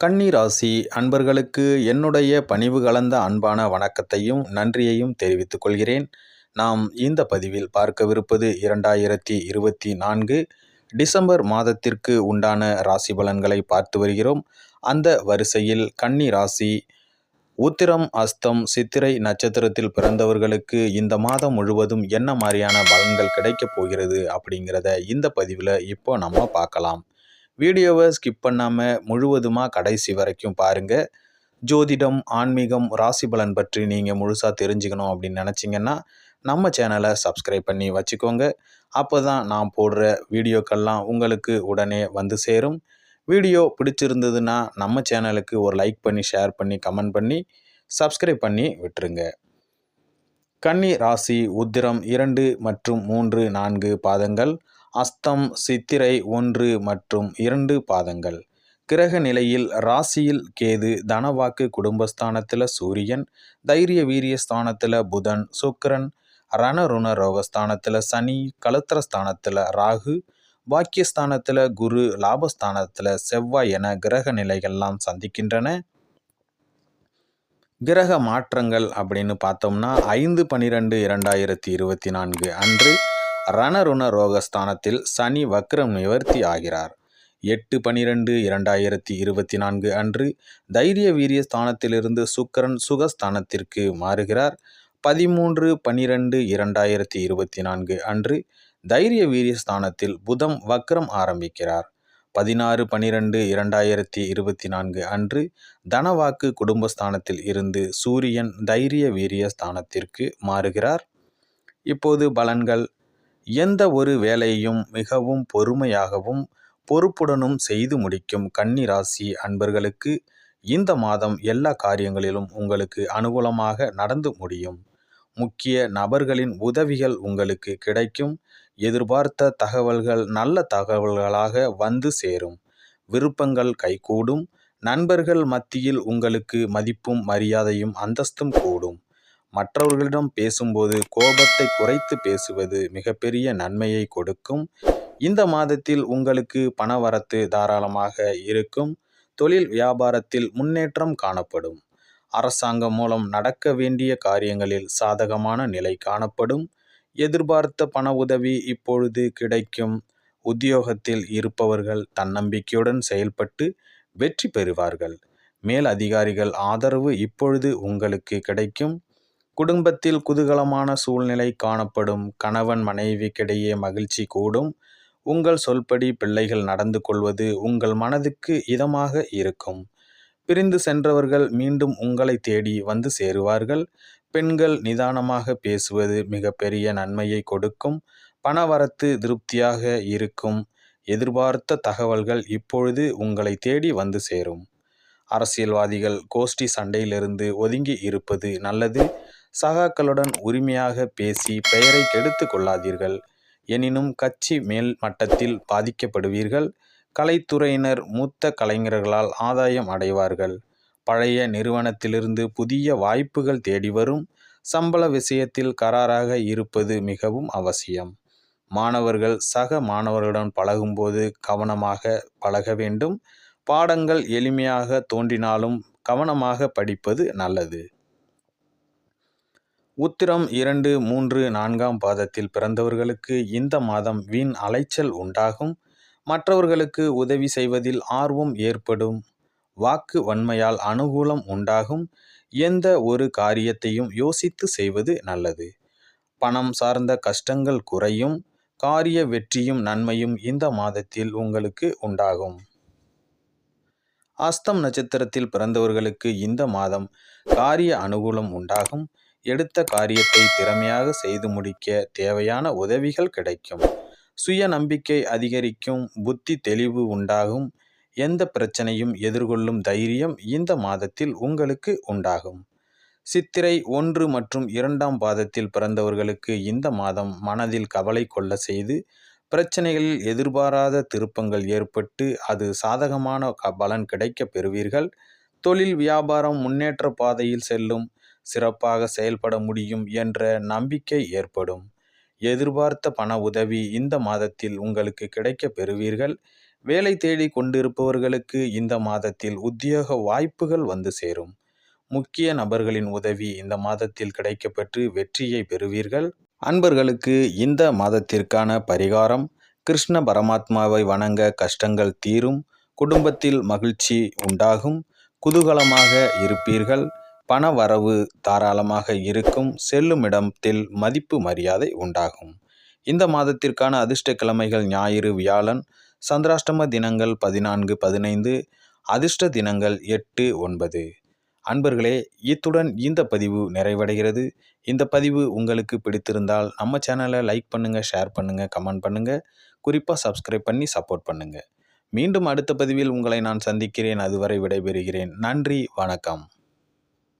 கன்னிராசி அன்பர்களுக்கு என்னுடைய பணிவு கலந்த அன்பான வணக்கத்தையும் நன்றியையும் தெரிவித்துக் கொள்கிறேன். நாம் இந்த பதிவில் பார்க்கவிருப்பது இரண்டாயிரத்தி இருபத்தி நான்கு டிசம்பர் மாதத்திற்கு உண்டான ராசி பலன்களை பார்த்து வருகிறோம். அந்த வரிசையில் கன்னி ராசி உத்திரம் அஸ்தம் சித்திரை நட்சத்திரத்தில் பிறந்தவர்களுக்கு இந்த மாதம் முழுவதும் என்ன மாதிரியான பலன்கள் கிடைக்கப் போகிறது அப்படிங்கிறத இந்த பதிவில் இப்போ நம்ம பார்க்கலாம். வீடியோவை ஸ்கிப் பண்ணாமல் முழுவதுமாக கடைசி வரைக்கும் பாருங்கள் ஜோதிடம் ஆன்மீகம் ராசி பலன் பற்றி நீங்கள் முழுசாக தெரிஞ்சுக்கணும் அப்படின்னு நினச்சிங்கன்னா நம்ம சேனலை சப்ஸ்கிரைப் பண்ணி வச்சுக்கோங்க. அப்போ தான் நான் போடுற வீடியோக்கள்லாம் உங்களுக்கு உடனே வந்து சேரும். வீடியோ பிடிச்சிருந்ததுன்னா நம்ம சேனலுக்கு ஒரு லைக் பண்ணி ஷேர் பண்ணி கமெண்ட் பண்ணி சப்ஸ்கிரைப் பண்ணி விட்டுருங்க. கன்னி ராசி உத்திரம் இரண்டு மற்றும் மூன்று நான்கு பாதங்கள். அஸ்தம் சித்திரை ஒன்று மற்றும் இரண்டு பாதங்கள். கிரக நிலையில் ராசியில் கேது தனவாக்கு குடும்பஸ்தானத்தில் சூரியன் தைரிய வீரிய ஸ்தானத்தில் புதன் சுக்கரன் ரணருண ரோகஸ்தானத்தில் சனி கலத்திரஸ்தானத்தில் ராகு பாக்கியஸ்தானத்தில் குரு லாபஸ்தானத்தில் செவ்வாய் என கிரக நிலைகள்லாம் சந்திக்கின்றன. கிரக மாற்றங்கள் அப்படின்னு பார்த்தோம்னா ஐந்து பனிரெண்டு இரண்டாயிரத்தி இருபத்தி நான்கு அன்று ரணருண ரோகஸ்தானத்தில் சனி வக்ரம் நிவர்த்தி ஆகிறார். எட்டு பனிரெண்டு இரண்டாயிரத்தி இருபத்தி நான்கு அன்று தைரிய வீரிய ஸ்தானத்திலிருந்து சுக்கரன் சுகஸ்தானத்திற்கு மாறுகிறார். பதிமூன்று பனிரெண்டு இரண்டாயிரத்தி இருபத்தி நான்கு அன்று தைரிய வீரிய ஸ்தானத்தில் புதம் வக்ரம் ஆரம்பிக்கிறார். பதினாறு பனிரெண்டு இரண்டாயிரத்தி இருபத்தி நான்கு அன்று தனவாக்கு குடும்பஸ்தானத்தில் இருந்து சூரியன் தைரிய வீரிய ஸ்தானத்திற்கு மாறுகிறார். இப்போது பலன்கள் எந்த ஒரு வேலையையும் மிகவும் பொறுமையாகவும் பொறுப்புடனும் செய்து முடிக்கும் கன்னி ராசி அன்பர்களுக்கு இந்த மாதம் எல்லா காரியங்களிலும் உங்களுக்கு அனுகூலமாக நடந்து முடியும். முக்கிய நபர்களின் உதவிகள் உங்களுக்கு கிடைக்கும். எதிர்பார்த்த தகவல்கள் நல்ல தகவல்களாக வந்து சேரும். விருப்பங்கள் கைகூடும். நண்பர்கள் மத்தியில் உங்களுக்கு மதிப்பும் மரியாதையும் அந்தஸ்தும் கூடும். மற்றவர்களிடம் பேசும்போது கோபத்தை குறைத்து பேசுவது மிகப்பெரிய நன்மையை கொடுக்கும். இந்த மாதத்தில் உங்களுக்கு பணவரத்து தாராளமாக இருக்கும். தொழில் வியாபாரத்தில் முன்னேற்றம் காணப்படும். அரசாங்கம் மூலம் நடக்க வேண்டிய காரியங்களில் சாதகமான நிலை காணப்படும். எதிர்பார்த்த பண உதவி இப்பொழுது கிடைக்கும். உத்தியோகத்தில் இருப்பவர்கள் தன்னம்பிக்கையுடன் செயல்பட்டு வெற்றி பெறுவார்கள். மேல் அதிகாரிகள் ஆதரவு இப்பொழுது உங்களுக்கு கிடைக்கும். குடும்பத்தில் குதூகலமான சூழ்நிலை காணப்படும். கணவன் மனைவிக்கிடையே மகிழ்ச்சி கூடும். உங்கள் சொல்படி பிள்ளைகள் நடந்து கொள்வது உங்கள் மனதுக்கு இதமாக இருக்கும். பிரிந்து சென்றவர்கள் மீண்டும் உங்களை தேடி வந்து சேருவார்கள். பெண்கள் நிதானமாக பேசுவது மிகப்பெரிய நன்மையை கொடுக்கும். பணவரத்து திருப்தியாக இருக்கும். எதிர்பார்த்த தகவல்கள் இப்பொழுது உங்களை தேடி வந்து சேரும். அரசியல்வாதிகள் கோஷ்டி சண்டையிலிருந்து ஒதுங்கி இருப்பது நல்லது. சகாக்களுடன் உரிமையாக பேசி பெயரை கெடுத்து கொள்ளாதீர்கள். எனினும் கட்சி மேல் மட்டத்தில் பாதிக்கப்படுவீர்கள். கலைத்துறையினர் மூத்த கலைஞர்களால் ஆதாயம் அடைவார்கள். பழைய நிறுவனத்திலிருந்து புதிய வாய்ப்புகள் தேடி வரும். சம்பள விஷயத்தில் கராராக இருப்பது மிகவும் அவசியம். மாணவர்கள் சக மாணவர்களுடன் பழகும்போது கவனமாக பழக வேண்டும். பாடங்கள் எளிமையாக தோன்றினாலும் கவனமாக படிப்பது நல்லது. உத்திரம் இரண்டு மூன்று நான்காம் பாதத்தில் பிறந்தவர்களுக்கு இந்த மாதம் வீண் அலைச்சல் உண்டாகும். மற்றவர்களுக்கு உதவி செய்வதில் ஆர்வம் ஏற்படும். வாக்கு வன்மையால் அனுகூலம் உண்டாகும். எந்த ஒரு காரியத்தையும் யோசித்து செய்வது நல்லது. பணம் சார்ந்த கஷ்டங்கள் குறையும். காரிய வெற்றியும் நன்மையும் இந்த மாதத்தில் உங்களுக்கு உண்டாகும். அஸ்தம் நட்சத்திரத்தில் பிறந்தவர்களுக்கு இந்த மாதம் காரிய அனுகூலம் உண்டாகும். எடுத்த காரியத்தை திறமையாக செய்து முடிக்க தேவையான உதவிகள் கிடைக்கும். சுய நம்பிக்கை அதிகரிக்கும் புத்தி தெளிவு உண்டாகும் எந்த பிரச்சனையும் எதிர்கொள்ளும் தைரியம் இந்த மாதத்தில் உங்களுக்கு உண்டாகும். சித்திரை ஒன்று மற்றும் இரண்டாம் பாதத்தில் பிறந்தவர்களுக்கு இந்த மாதம் மனதில் கவலை கொள்ள செய்து பிரச்சனைகளில் எதிர்பாராத திருப்பங்கள் ஏற்பட்டு அது சாதகமான பலன் கிடைக்க பெறுவீர்கள். தொழில் வியாபாரம் முன்னேற்ற பாதையில் செல்லும் சிறப்பாக செயல்பட முடியும் என்ற நம்பிக்கை ஏற்படும். எதிர்பார்த்த பண உதவி இந்த மாதத்தில் உங்களுக்கு கிடைக்க பெறுவீர்கள். வேலை தேடி கொண்டிருப்பவர்களுக்கு இந்த மாதத்தில் உத்தியோக வாய்ப்புகள் வந்து சேரும். முக்கிய நபர்களின் உதவி இந்த மாதத்தில் கிடைக்கப்பெற்று வெற்றியை பெறுவீர்கள். அன்பர்களுக்கு இந்த மாதத்திற்கான பரிகாரம் கிருஷ்ண பரமாத்மாவை வணங்க கஷ்டங்கள் தீரும் குடும்பத்தில் மகிழ்ச்சி உண்டாகும் குதூகலமாக இருப்பீர்கள். பண வரவு தாராளமாக இருக்கும் செல்லும் இடத்தில் மதிப்பு மரியாதை உண்டாகும். இந்த மாதத்திற்கான அதிர்ஷ்ட கிழமைகள் ஞாயிறு வியாழன் சந்திராஷ்டம தினங்கள் பதினான்கு பதினைந்து அதிர்ஷ்ட தினங்கள் எட்டு ஒன்பது. அன்பர்களே இத்துடன் இந்த பதிவு நிறைவடைகிறது. இந்த பதிவு உங்களுக்கு பிடித்திருந்தால் நம்ம சேனலை லைக் பண்ணுங்கள் ஷேர் பண்ணுங்கள் கமெண்ட் பண்ணுங்கள் குறிப்பாக சப்ஸ்கிரைப் பண்ணி சப்போர்ட் பண்ணுங்கள் மீண்டும் அடுத்த பதிவில் உங்களை நான் சந்திக்கிறேன். அதுவரை விடைபெறுகிறேன். நன்றி வணக்கம்.